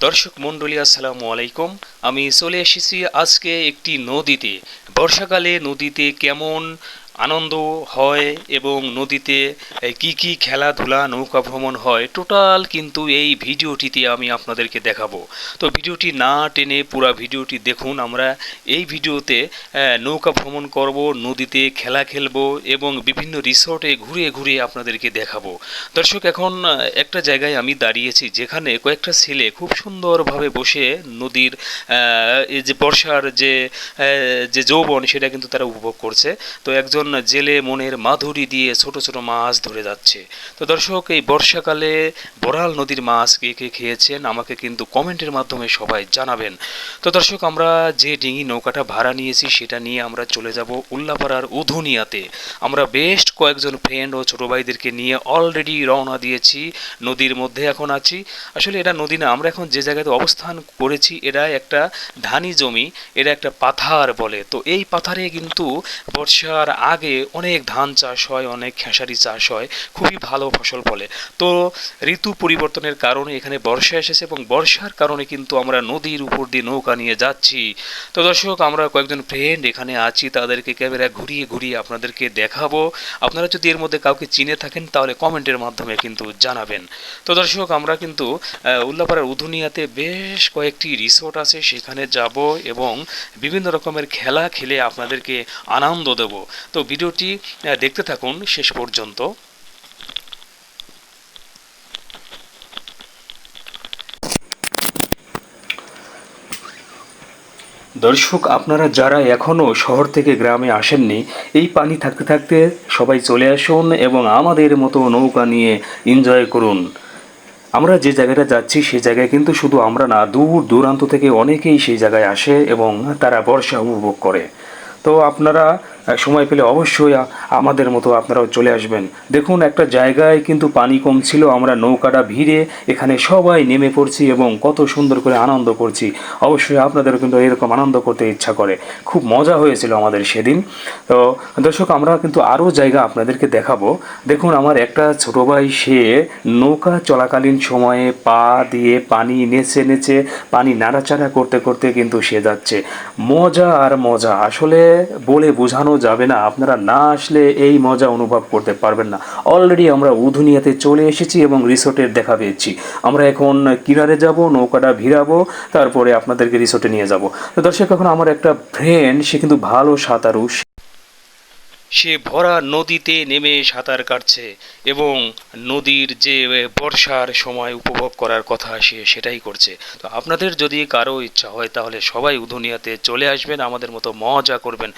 দর্শক মণ্ডলী আসসালামু আলাইকুম। আমি চলে এসেছি আজকে একটি নদীতে। বর্ষাকালে নদীতে কেমন আনন্দ হয় এবং নদীতে কি কি খেলাধুলা, নৌকা ভ্রমণ হয়, টোটাল কিন্তু এই ভিডিওটিতে আমি আপনাদেরকে দেখাবো। তো ভিডিওটি না টেনে পুরো ভিডিওটি দেখুন, আমরা এই ভিডিওতে নৌকা ভ্রমণ করব, নদীতে খেলা খেলব এবং বিভিন্ন রিসোর্টে ঘুরে ঘুরে আপনাদেরকে দেখাবো। দর্শক, এখন একটা জায়গায় আমি দাঁড়িয়েছি, যেখানে কয়েকটা ছেলে খুব সুন্দরভাবে বসে নদীর এই যে বর্ষার যে যে যৌবন, সেটা কিন্তু তারা উপভোগ করছে। তো একজন জেলে মনের মাধুরী দিয়ে ছোট ছোট মাছ ধরে যাচ্ছে। তো দর্শক, এই বর্ষাকালে বরাল নদীর মাছ কে কে খেয়েছেন, আমাকে কিন্তু কমেন্টের মাধ্যমে সবাই জানাবেন। তো দর্শক, আমরা যে ডিঙি নৌকাটা ভাড়া নিয়েছি, সেটা নিয়ে আমরা চলে যাব উল্লাপাড়ার উধুনিয়াতে। আমরা বেশ কয়েকজন ফ্রেন্ড ও ছোট ভাইদেরকে নিয়ে অলরেডি রওনা দিয়েছি, নদীর মধ্যে এখন আছি। আসলে এটা নদী না, আমরা এখন যে জায়গাতে অবস্থান করেছি এটা একটা ধানি জমি এটা একটা পাথার বলে। তো এই পাথারে কিন্তু বর্ষার আগে অনেক ধান চাষ হয়, অনেক খেসারি চাষ হয়, খুবই ভালো ফসল ফলে। তো ঋতু পরিবর্তনের কারণে এখানে বর্ষা এসেছে এবং বর্ষার কারণে কিন্তু আমরা নদীর উপর দিয়ে নৌকা নিয়ে যাচ্ছি। তো দর্শক, আমরা কয়েকজন ফ্রেন্ড এখানে আছি, তাদেরকে ক্যামেরা ঘুরিয়ে ঘুরিয়ে আপনাদেরকে দেখাবো। আপনারা যদি এর মধ্যে কাউকে চিনে থাকেন, তাহলে কমেন্টের মাধ্যমে কিন্তু জানাবেন। তো দর্শক, আমরা কিন্তু উল্লাপাড়ার উধুনিয়াতে বেশ কয়েকটি রিসোর্ট আছে, সেখানে যাব এবং বিভিন্ন রকমের খেলা খেলে আপনাদেরকে আনন্দ দেব। তো ভিডিওটি দেখতে থাকুন শেষ পর্যন্ত। দর্শক, আপনারা যারা এখনও শহর থেকে গ্রামে আসেননি, এই পানি থাকতে থাকতে সবাই চলে আসুন এবং আমাদের মতো নৌকা নিয়ে এনজয় করুন। আমরা যে জায়গাটা যাচ্ছি সেই জায়গায় কিন্তু শুধু আমরা না, দূর দূরান্ত থেকে অনেকেই সেই জায়গায় আসে এবং তারা বর্ষা উপভোগ করে। তো আপনারা সময় পেলে অবশ্যই আমাদের মতো আপনারাও চলে আসবেন। দেখুন, একটা জায়গায় কিন্তু পানি কম ছিল, আমরা নৌকাটা ভিড়ে এখানে সবাই নেমে পড়ছি এবং কত সুন্দর করে আনন্দ করছি। অবশ্যই আপনাদেরও কিন্তু এরকম আনন্দ করতে ইচ্ছা করে। খুব মজা হয়েছিল আমাদের সেদিন। তো, দর্শক, আমরা কিন্তু আরও জায়গা আপনাদেরকে দেখাবো। দেখুন, আমার একটা ছোট ভাই, সে নৌকা চলাকালীন সময়ে পা দিয়ে পানি নেচে নেচে পানি নাড়াচাড়া করতে করতে কিন্তু সে যাচ্ছে। মজা আর মজা। আসলে বলে বোঝানো যাবে না। আপনারা না আসলে এই মজা অনুভব করতে পারবেন না। অলরেডি আমরা উধুনিয়াতে চলে এসেছি এবং রিসোর্টের দেখা পেয়েছি। আমরা এখন কিনারে যাব, নৌকাটা ভিড়াবো, তারপরে আপনাদেরকে রিসোর্টে নিয়ে যাব। তো দর্শক, এখন আমার একটা ফ্রেন্ড সে কিন্তু ভালো সাঁতারু সে ভরা নদীতে নেমে সাঁতার কাটছে এবং নদীর যে বর্ষার সময় উপভোগ করার কথা সে সেটাই করছে। তো আপনাদের যদি কারও ইচ্ছা হয়, তাহলে সবাই উধুনিয়াতে চলে আসবেন, আমাদের মতো মজা করবেন।